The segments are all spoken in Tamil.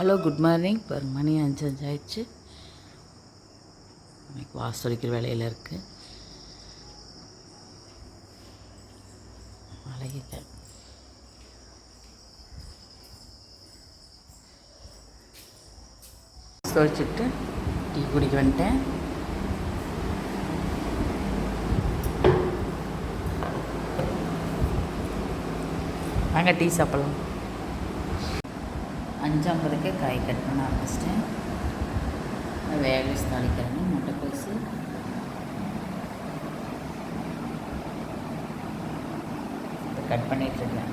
ஹலோ குட் மார்னிங் பாருங்க மணி அஞ்சு அஞ்சு ஆயிடுச்சு. இன்னைக்கு வாசலிக்கிற வேலையில் இருக்குது மழையில. தொழிச்சிட்டு டீ குடிக்க வந்துட்டேன். வாங்க டீ சாப்பிடலாம். அஞ்சம்பதுக்கே காய் கட் பண்ண ஆரம்பிச்சிட்டேன். வேக வச்சு முட்டை முட்டைக்கோசு இப்போ கட் பண்ணிகிட்ருக்கேன்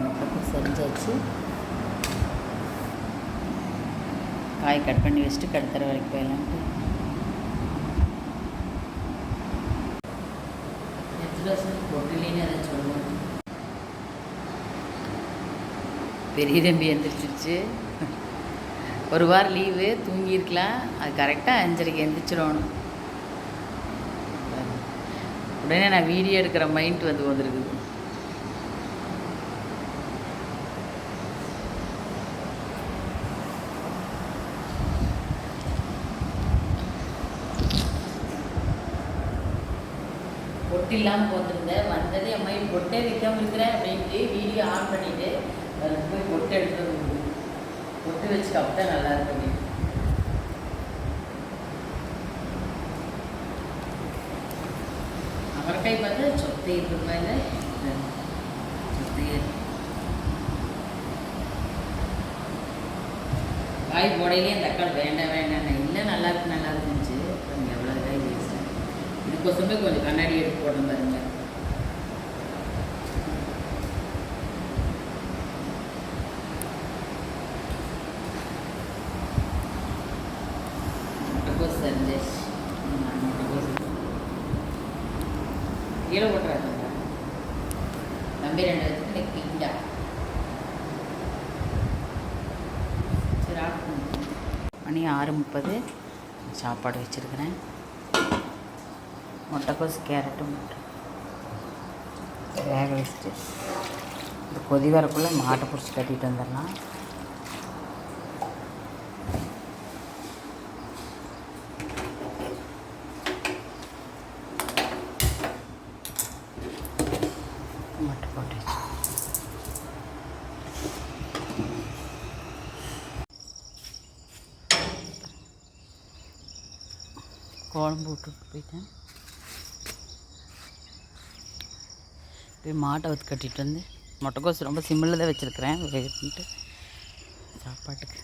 முட்டைக்கோசு செஞ்சாச்சு காய் கட் பண்ணி வச்சுட்டு கடுத்துற வரைக்கும் போயிடலான்ட்டு பொருளின்னு அதை சொல்லுவோம் பெரிய தம்பி எழுந்திரிச்சிருச்சு ஒரு வாரம் லீவு தூங்கியிருக்கலாம் அது கரெக்டாக அஞ்சரைக்கு எந்திரிச்சிடணும். உடனே நான் வீடியோ எடுக்கிற மைண்ட் வந்து வந்துருக்குது பொட்டு இல்லாமல் போட்டிருந்தேன் வந்தது என் மைண்ட் பொட்டே வைக்காம இருக்கிறேன் அப்படின்ட்டு வீடியோ ஆன் பண்ணிவிட்டு அதில் போய் பொட்டு எடுத்துட்டு வந்து பொட்டு வச்சு கப்பிட்டா நல்லா இருக்கும் அவரைக்காய் பார்த்தா சொத்தை ரூபாயில் சொத்தையே காய் போடையிலே தக்காளி வேண்டாம் வேண்டாம். இல்லை நல்லா இருக்கு நல்லா இருந்துச்சு எவ்வளோ காய் வேஸ்ட் இதுக்கோசமே கொஞ்சம் கண்ணாடி எடுத்து போட்டோம் பாருங்கள் முட்டைக்கோஸ் செஞ்சேன் முட்டைக்கோஸ் கீழே ஓட்டுறாங்க நம்பி ரெண்டு வச்சுட்டு கிண்டா சரி மணி ஆறு முப்பது. சாப்பாடு வச்சுருக்கிறேன். முட்டைக்கோஸ் கேரட்டும் முட்டை. வேக வச்சுட்டு இந்த கொதி வரக்குள்ளே மாட்டை பிடிச்சி கட்டிட்டு வந்துடலாம் முட்டை போட்டு வச்சு குழம்பு விட்டுட்டு போயிட்டேன். போய் மாட்டை வச்சு கட்டிட்டு வந்து முட்டைக்கோஸ் ரொம்ப சிம்மில் தான் வச்சுருக்கிறேன் வேகட்டுன்ட்டு சாப்பாட்டுக்கு.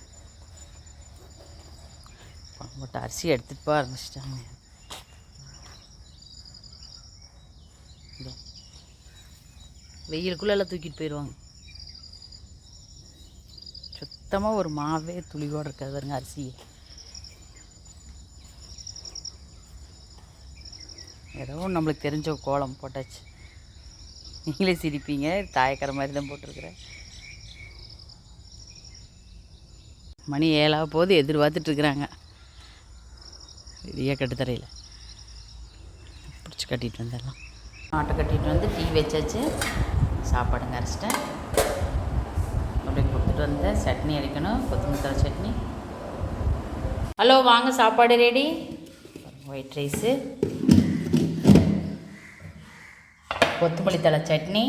குழம்புட்டு அரிசி எடுத்துகிட்டு போக ஆரம்பிச்சிட்டாங்க. வெயிலுக்குள்ளே எல்லாம் தூக்கிட்டு போயிடுவாங்க சுத்தமாக ஒரு மாவே துளியோடு இருக்காது பாருங்க அரிசியை. ஏதோ நம்மளுக்கு தெரிஞ்ச கோலம் போட்டாச்சு. நீங்களே சிரிப்பீங்க தாயக்கரை மாதிரி தான் போட்டிருக்கிறேன் மணி ஏழாக போது எதிர்பார்த்துட்ருக்குறாங்க ரெடியாக கட்டுத்தரையில் பிடிச்சி கட்டிகிட்டு வந்துடலாம். ஆட்டை கட்டிகிட்டு வந்து டீ வச்சாச்சு. சாப்பாடுங்க அரைச்சிட்டேன். அப்படியே கொடுத்துட்டு வந்தேன் சட்னி அரைக்கணும் கொத்தமல்லி சட்னி. ஹலோ வாங்க சாப்பாடு ரெடி. White rice. கொத்தமல்லி தழை சட்னி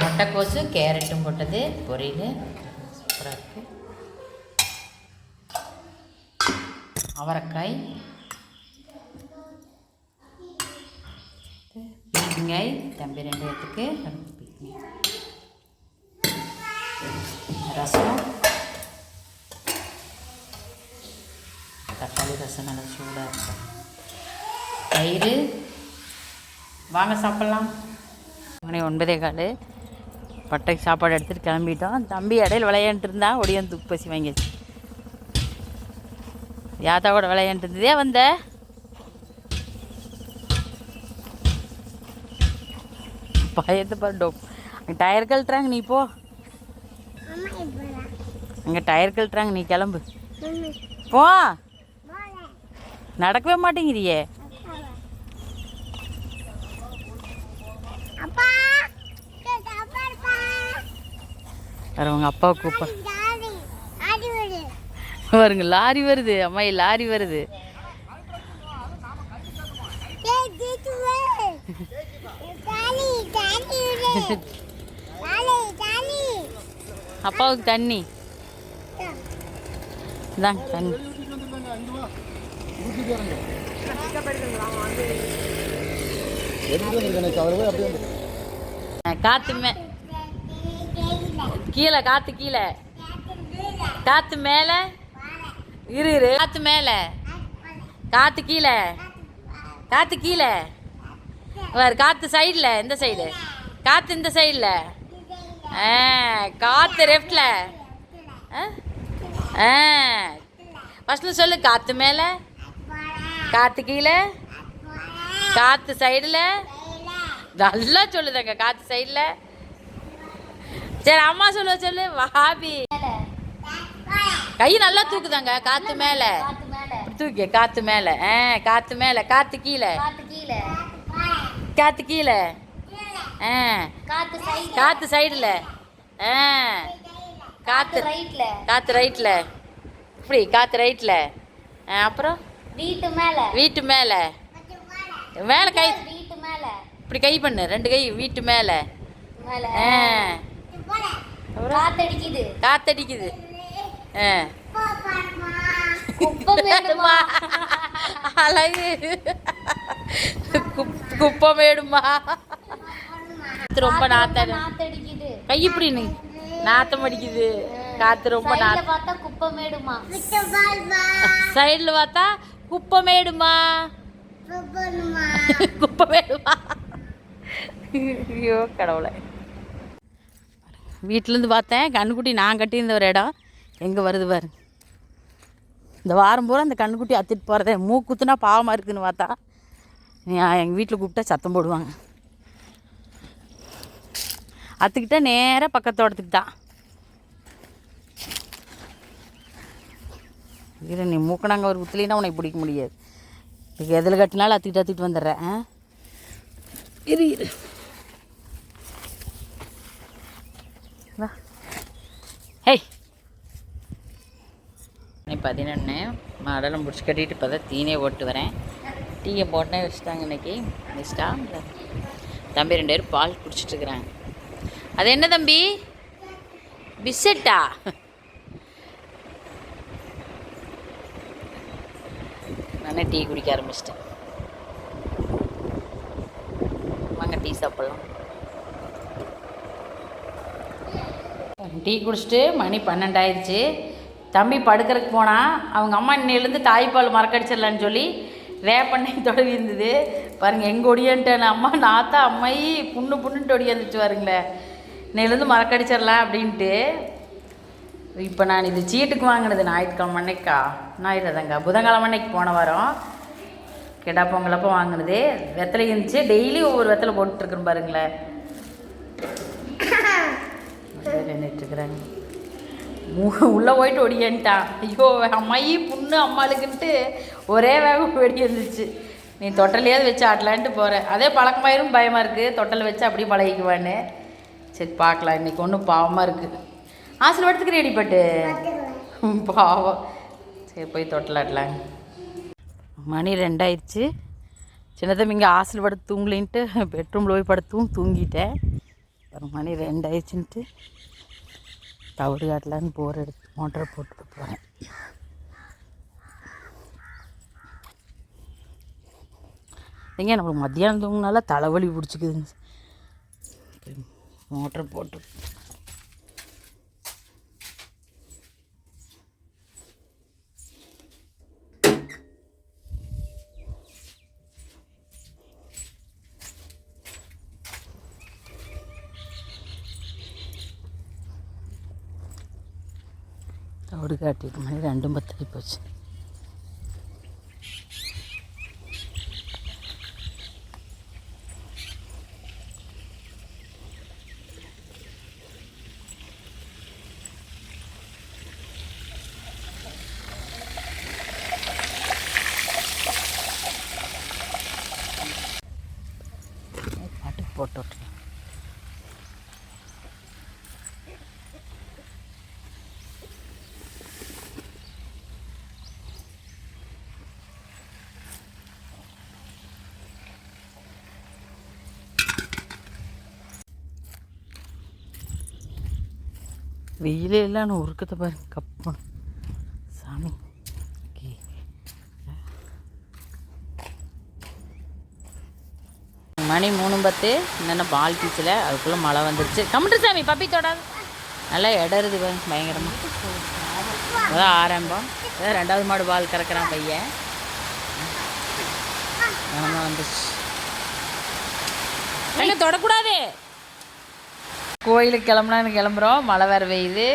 முட்டைக்கோசு கேரட்டும் போட்டது பொரியல் சூப்பராக இருக்குது அவரைக்காய் பீக்கங்காய் தம்பி ரெண்டு பேர்த்துக்கு ரசம். தக்காளி ரசம் நல்லா சூடாக இருக்கும். தயிர். வாங்க சாப்பிட்லாம். மணி ஒன்பதே கால். பட்டைக்கு சாப்பாடு எடுத்துகிட்டு கிளம்பிட்டோம். தம்பி இடையில விளையாண்டுட்டு இருந்தா ஒடியாந்து துப்பு பசி வாங்கிடுச்சு யாத்தா கூட விளையாண்டு இருந்ததே வந்த. பயத்தை பாரு அங்கே டயர் கழட்டுறாங்க நீ போ. அங்கே டயர் கழட்டுறாங்க நீ கிளம்பு. போ. நடக்கவே மாட்டேங்கிறியே. வேறு உங்கள் அப்பா கூப்ப பாருங்க லாரி வருது. அம்மா லாரி வருது. அப்பாவுக்கு தண்ணி. இந்தாங்க தண்ணி. எடுத்துட்டு கீழே காத்து கீழே. காத்து மேலே? இரு இரு. காத்து மேலே. காத்து கீழே. காத்து கீழே. வேறு காத்து சைடில் இந்த சைடு காத்து இந்த சைடில் ஆ காத்து லெஃப்டில் ஆ? ஃபஸ்ட்டில் சொல்லு காத்து மேலே. காத்து கீழே. காத்து சைடில் நல்லா சொல்லுதாங்க காத்து சைடில் சரி அம்மா சொல்லுவ சொல்லு வாபி கை நல்லா தூக்குதாங்க காத்து மேலே. தூக்கி காத்து மேலே. ஆ காத்து மேலே காத்து கீழே. காத்து கீழே. ஆ. காத்து சைடு காத்து சைடில். ஆ. காத்து ரைட்ல காத்து ரைட்டில் இப்படி காத்து ரைட்டில் அப்புறம்? வீட்டு மேல வீட்டு மேலே. மேலே கை. வீட்டு மேல. இப்படி கை பண்ணு ரெண்டு கை வீட்டு மேலே. மேல. ஆ. காத்தடிக்குது. காத்தடிக்குது. ஆ. அழகு. குப் குப்பை மேடுமா காத்து ரொம்ப நாத்த நாத்தடிக்குது. கை இப்படி நீ நாத்தம் அடிக்குது. காத்து ரொம்ப சைடுல நாத்த பார்த்தா குப்பை மேடுமா சைடில் பார்த்தா குப்பை மேடுமா குப்பை மேடுமா ஐயோ கடவுளை. வீட்டிலேருந்து பார்த்தேன். கண்ணுக்குட்டி நான் கட்டியிருந்த ஒரு இடம். எங்கே வருது பாரு. இந்த வாரம் பூரா அந்த கண்ணுக்குட்டி அத்திட்டு போகிறதே மூக்குத்துனா பாவமாக இருக்குதுன்னு பார்த்தா. எங்கள் வீட்டில் கூப்பிட்டா சத்தம் போடுவாங்க. அத்துக்கிட்ட நேராக பக்கத்தோட்டத்துக்கு தான். இரு நீ மூக்கணாங்க ஒரு குத்துலினா உனக்கு பிடிக்க முடியாது. இதுக்கு எதில் கட்டினாலும் அத்துக்கிட்டு அத்துக்கிட்டு வந்துடுறேன் இரு இரு. ஹேய் மணி பதினொன்று மாடலம் முடிச்சு கட்டிட்டு இப்போ தான் தீனே போட்டு வரேன். டீயை போட்டே வச்சுட்டாங்க இன்னைக்கு. வச்சுட்டா தம்பி ரெண்டு பேரும் பால் குடிச்சிட்ருக்குறாங்க அது என்ன தம்பி? பிஸ்கட்டா? நானே டீ குடிக்க ஆரம்பிச்சிட்டேன். வாங்க டீ சாப்பிட்லாம். டீ குடிச்சிட்டு மணி பன்னெண்டாயிடுச்சு. தம்பி படுக்கிறதுக்கு போனால் அவங்க அம்மா இன்னிலேருந்து தாய்ப்பால் மறக்கடிச்சிடலான்னு சொல்லி வேப்பண்ணை தொடவி இருந்தது. பாருங்கள் எங்கே ஒடியன்ட்டேன். அம்மா நாத்தா அம்மாயி புண்ணு புண்ணுன்ட்டு ஒடியாந்துச்சு பாருங்களேன் இன்னையிலேருந்து மறக்கடிச்சிடலாம் அப்படின்ட்டு. இப்போ நான் இது சீட்டுக்கு வாங்கினது ஞாயிற்றுக்கிழமை அன்னைக்கா? ஞாயிற்றுதாங்க புதன்கிழமை அன்னைக்கு போன வாரம். கெடா பொங்கலப்போ வாங்கினது. வெத்தலை இருந்துச்சு. டெய்லி ஒவ்வொரு வெத்தலை போட்டுட்ருக்குன்னு பாருங்களேன். நின்றுட்டுருக்குறாங்க உள்ளே போயிட்டு ஒடியன்ட்டான் ஐயோ அம்மாயி புண்ணு அம்மாளுக்குன்ட்டு ஒரே வேகம் வெடி இருந்துச்சு நீ தொட்டலையாவது வச்சு ஆட்டலான்ட்டு போகிறேன் அதே பழக்கமாயிரும் பயமாக இருக்குது தொட்டலை வச்சு அப்படியே பழகிக்குவான்னு. சரி பார்க்கலாம். இன்றைக்கி ஒன்றும் பாவமாக இருக்குது ஆசீர்வாதத்துக்கு ரெடி பட்டு. பாவம். சரி போய் தொட்டலாட்டலாங்க மணி ரெண்டாயிடுச்சு. சின்ன தம்பி இங்கே ஹாஸ்டல் படுத்து தூங்கலின்ட்டு பெட்ரூமில் போய் படுத்தும் தூங்கிட்டேன். ஒரு மணி ரெண்டாயிடுச்சுன்ட்டு. தவிடு காட்டலான்னு போர் எடுத்து மோட்டரை போட்டுட்டு போகிறேன் எங்க நம்மளுக்கு மத்தியானம் தூங்கினால தலைவலி பிடிச்சிக்குதுங்க. மோட்டரை போட்டு தவிடு காட்டிட்டு மணி ரெண்டும் பத்தாகி போச்சு பாட்டுக்கு போட்டு வெயிலே இல்லைன்னு உருக்கத்தை பாருங்க கப்பா. சாமி. மணி மூணு பத்து. என்னென்ன பால் பீச்சில் அதுக்குள்ளே மழை வந்துருச்சு. கம்ப்யூட்டர் சாமி பப்பி தொடாது. நல்லா இடருது பயங்கரமாக அதான் ஆரம்பம். அதான் ரெண்டாவது மாடு பால் கறக்கிறான் பையன். வந்துச்சு தொடக்கூடாது. கோயிலுக்கு கிளம்புனான்னு கிளம்புறோம். மழை வேறு பெய்யுது.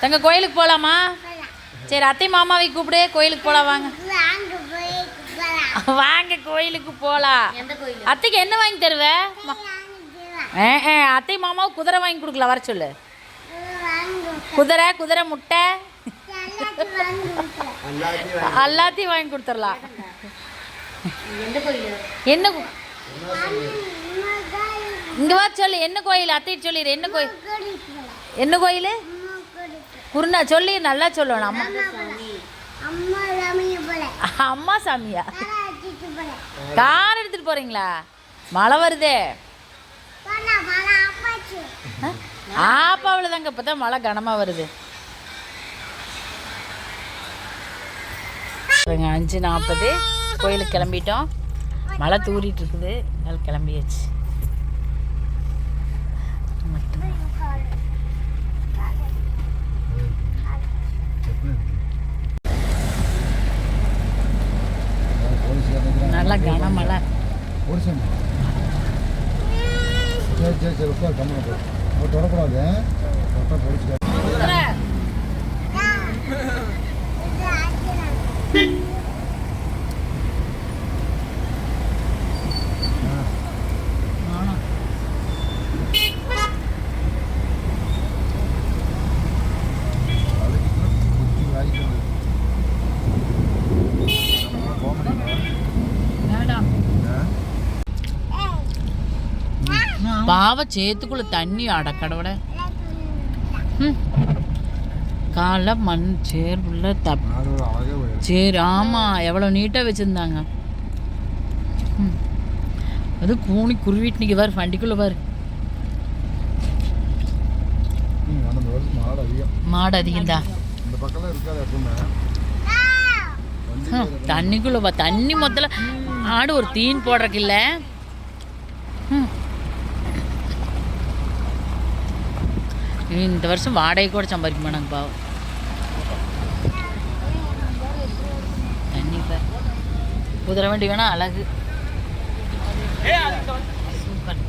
தங்க கோயிலுக்கு போகலாமா சரி அத்தை மாமாவை கூப்பிடு. கோயிலுக்கு போகலாம் வாங்க. வாங்க கோயிலுக்கு போகலாம் அத்தைக்கு என்ன வாங்கி தருவ? ஏ அத்தை மாமாவுக்கு குதிரை வாங்கி கொடுக்கல வர சொல்லு. குதிரை குதிரை முட்டை. எல்லாத்தையும் வாங்கி கொடுத்துடலாம். என்ன இங்க வா சொல்லு என்ன கோயில்? அத்தை சொல்லிடு என்ன கோயில்? என்ன கோயில்? குருணா சொல்லி நல்லா சொல்லணும் அம்மா. அம்மா சாமியா? கார் எடுத்துட்டு போறீங்களா? மழை வருதே. ஆப்பாவில் தாங்க இப்போ தான் மழை கனமாக வருது. அஞ்சு நாற்பது. கோயிலுக்கு கிளம்பிட்டோம். மழை தூரிட்டு இருக்குது. கிளம்பியாச்சு நல்லா கனமழை. ஓடிச்சேன் சரி சரி சரி உட்கார் கம்மி தொடக்கூடாது. தொட்டா பாவ சேத்துக்குள்ள தண்ணி அடக்கடவிட காலைல மண் சேர் உள்ள தப் சரி ஆமாம் எவ்வளோ நீட்டாக வச்சுருந்தாங்க. அது கூணி குருவிட்டு நிற்க பாரு வண்டிக்குள்ளே பாரு. வருஷம் மாடு அதிகம். மாடு அதிகம்தான் இந்த பக்கம்லாம் இருக்காது எப்பவுமே. வண்டி ம், தண்ணிக்குள்ளே பா தண்ணி மொத்தல ஆடு ஒரு தீன் போடுறக்கு இல்லை. இந்த வருஷம் வாடகை கூட சம்பாதிக்க மாட்டாங்க பாவம் தண்ணி பார் குதிரை வண்டி வேணா அழகு சூப்பர்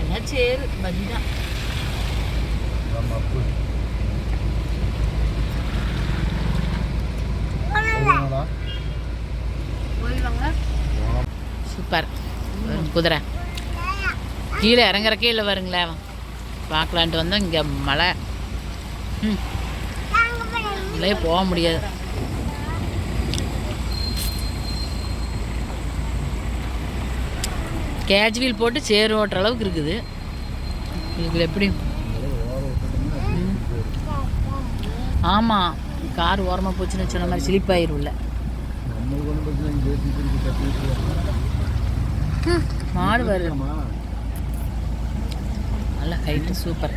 எல்லாம் சேரு பதிதான் சூப்பர் குதிரை கீழே இறங்குறக்கே இல்லை வருங்களேன் பார்க்கலான்ட்டு வந்தோம். இங்கே மழை. ம். போக முடியாது. கேஜ் வீல் போட்டு சேர் ஓட்டுற அளவுக்கு இருக்குது. இதுல எப்படி. ஆமாம் கார் ஓரமாக போச்சுன்னு சொன்ன மாதிரி ஸ்லிப் ஆயிரும்ல மாடு இருக்கலாமா? நல்ல ஹைட்டு சூப்பர்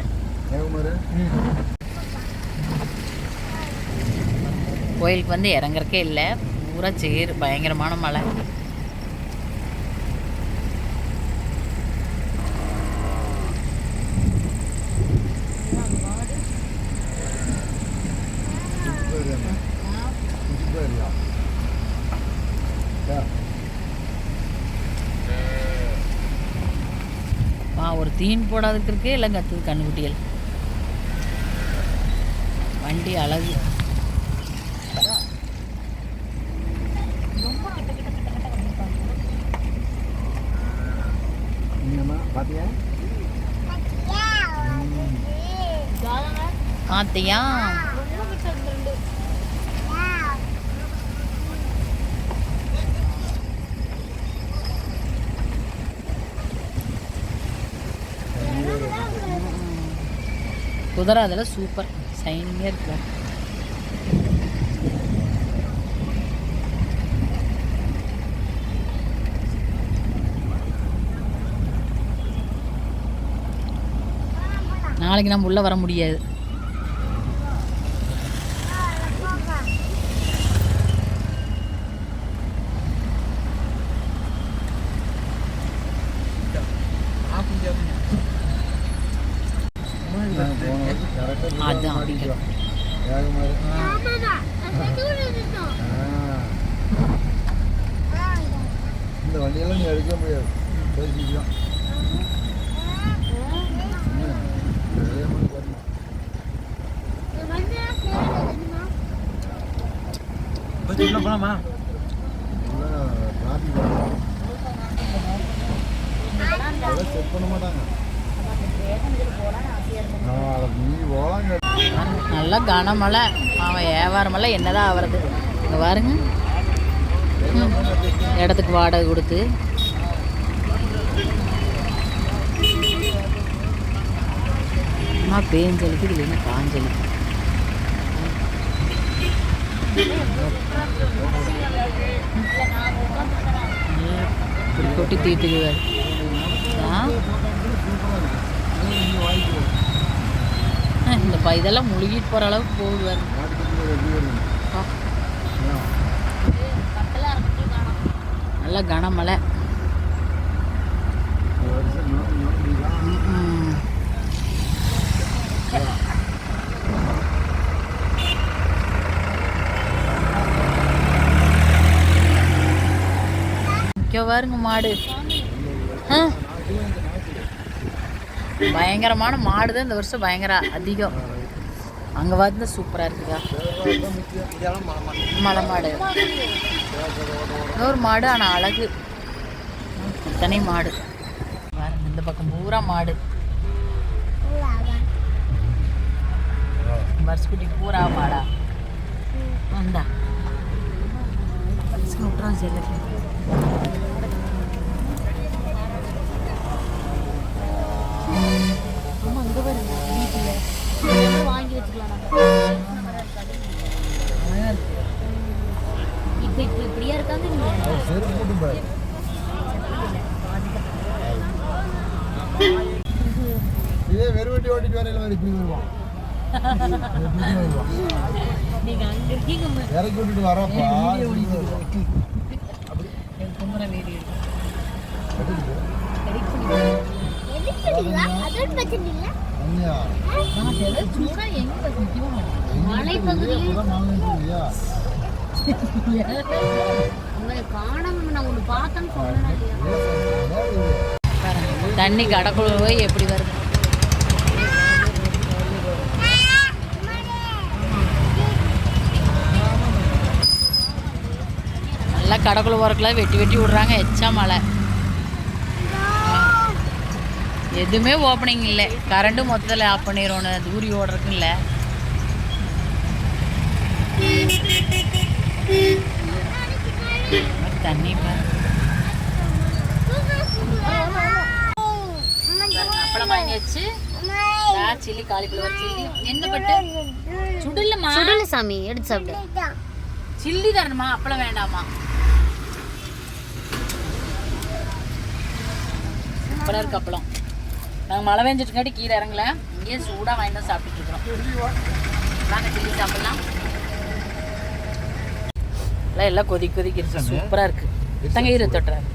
கோயிலுக்கு வந்து இறங்குறக்கே இல்லை. பூரா சேர் பயங்கரமான மழை. ஆ ஒரு தீன் போடாதுக்கு இருக்கே இல்லை கத்துது கண்ணுக்குட்டிகள். வண்டி அழகு. நீங்கம்மா பார்த்தியா குதிரை அதில் சூப்பர் சைனிங்காக இருக்கும். நாளைக்கு நம்ம உள்ளே வர முடியாது நான் போனது கரெக்டாக அதான் அப்படிங்கிற வேகமாக இந்த வண்டியெல்லாம் நீ எடுக்க முடியாது பேசிக்கலாம் செட் உள்ள மாட்டாங்க ஆ, நல்லா கனமழை அவன் வியாபாரமெல்லாம் என்னதான் ஆவறது? இங்க பாருங்க. இடத்துக்கு வாடகை கொடுத்து. அம்மா பேஞ்சலுக்கு இது என்ன காஞ்சலுக்கு? கொட்டி தீட்டுக்குவார் ஆ இந்த பா இதெல்லாம் முழுகிட்டு போகிற அளவுக்கு போகுவார் நல்லா கனமழை Yeah வருஷம் நோண்டி நோண்டி தான் ம். இங்க பாருங்க மாடு. பயங்கரமான மாடு தான் இந்த வருஷம் பயங்கர அதிகம். அங்கே வந்து சூப்பராக இருக்குதா. மலை மாடு இன்னொரு மாடு ஆனால் அழகு. இத்தனை மாடு. பாருங்க இந்த பக்கம் பூரா மாடு. பர்ஸ்குட்டி பூரா மாடா. வந்தா விட்டுறோம் சரி வாங்கி வச்சுக்கலாம் நம்ம இப்போ இப்போ இப்படியா இருக்காங்க நீங்க அவர் செருப்பு போட்டு பாரு இதே வெறுவட்டி ஓட்டிட்டு வரையில இப்படி வருவான். நீங்க அங்க இருக்கீங்க இறக்கி விட்டுட்டு வரப்பா. குமர வீடு கட்டிக்கிட்டு. edit பண்ணி அண்ணியா, பூரா எங்க முக்கியமாக மலைப்பகுதியில் இப்பதான் மாமன் சொல்றியா? உங்களை காணாம நான் ஒன்று பார்த்தேன்னு சொன்னேன் இல்லையா ஏன் இது? தண்ணி கடக்குள்ள போய் எப்படி வருது நல்லா கடக்குள்ள போறக்குள்ள வெட்டி வெட்டி விடுறாங்க. எச்சா மழை. எதுவுமே ஓப்பனிங் இல்லை. கரண்ட்டு மொத்தத்தில் ஆஃப் பண்ணிடுவோம் தூரி ஓடுறதுக்கு இல்லை. தண்ணி. அப்பளம் வாங்கியாச்சு. Chilli cauliflower chilli. என்ன பட்டு? சுடலமா சுடல சாமி எடுத்து சாப்பிடு. சில்லி தரணுமா அப்பளம் வேண்டாமா சூப்பராக இருக்கு அப்பளம். நாங்கள் மழை பெஞ்சிட்டுங்காட்டி கீழே இறங்கல. இங்கேயே சூடாக வாங்கி தான் சாப்பிட்டுட்டு இருக்கிறோம். வாங்க சில்லி சாப்பிடலாம். எல்லாம் எல்லாம் கொதி கொதிக்கிருச்சு சூப்பராக இருக்கு தங்க இரு தொட்டுறாரு.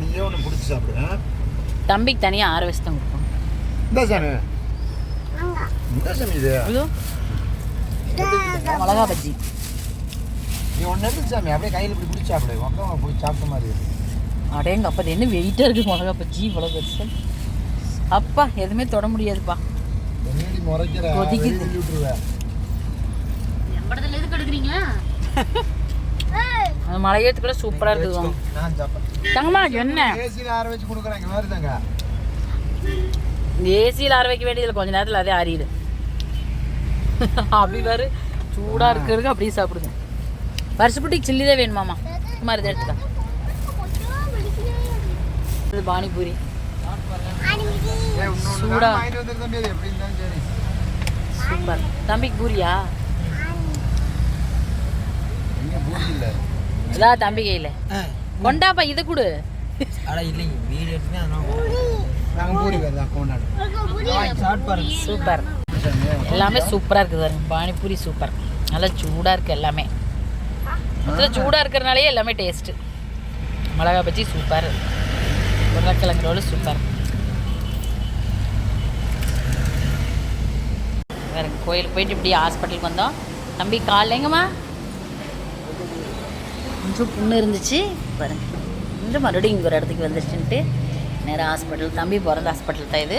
நீயே ஒன்று பிடிச்சி சாப்பிடு ஆ? தம்பிக்கு தனியாக ஆறு வயசு தான் கொடுப்போம். இந்தா சாமி. இந்த சாமி இது. மிளகா பஜ்ஜி. நீ ஒன்று எடுத்து சாமி அப்படியே கையில் இப்படி பிடிச்சி சாப்பிடு. உக்கா பிடிச்சி சாப்பிட்ட மாதிரி இருக்கு. அடேங்க அப்பா என்ன வெயிட்டாக இருக்குது மிளகா? பஜ்ஜி இவ்வளோ பெருசு. அப்பா எதுவுமே தொட முடியாதுப்பா. கொதிக்குது. அந்த மலையேற்றுக்குள்ள சூப்பராக இருக்குது நான் சாப்பிட்றேன் தங்கம்மா என்ன? ஏசியில் ஆற வைக்க வேண்டியதில்லை கொஞ்ச நேரத்தில் அதே ஆறிடு. அப்படி வேறு சூடாக இருக்கிறதுக்கு அப்படியே சாப்பிடுங்க. வருஷப்பட்டிக்கு சில்லி தான் வேணுமாம்மா. சும்மா இதை எடுத்துக்கா. இது பானிபூரி. சூடா. தம்பி சூப்பர். தம்பிக்கு பூரியா? இதான் தம்பி கையில். கொண்டாப்பா இதை கொடு. சூப்பர். எல்லாமே சூப்பராக இருக்குது பாருங்க. பானிபூரி சூப்பர். நல்லா சூடாக இருக்குது எல்லாமே. மொத்தத்தில் சூடாக இருக்கிறனாலே எல்லாமே டேஸ்ட்டு மிளகா பஜ்ஜி சூப்பர் உருளைக்கிழங்கு ரோல் சூப்பர் வேறு கோயிலுக்கு போயிட்டு இப்படி ஹாஸ்பிட்டலுக்கு வந்தோம். தம்பி காலைல எங்கம்மா? கொஞ்சம் புண்ணு இருந்துச்சு. பாருங்க. கொஞ்சம் மறுபடியும் இங்கே ஒரு இடத்துக்கு வந்துருச்சுன்ட்டு நேராக ஹாஸ்பிட்டல் தம்பி பிறந்த ஹாஸ்பிட்டல் தான் இது.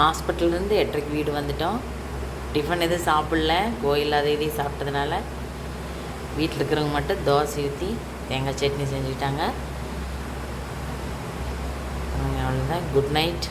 ஹாஸ்பிட்டல்லேருந்து எட்டரைக்கு வீடு வந்துட்டோம். டிஃபன் எதுவும் சாப்பிடல. கோயில் அதை இதையும் சாப்பிட்டதுனால வீட்டில் இருக்கிறவங்க மட்டும் தோசை ஊற்றி தேங்காய் சட்னி செஞ்சுக்கிட்டாங்க. அவ்வளோதான் குட் நைட்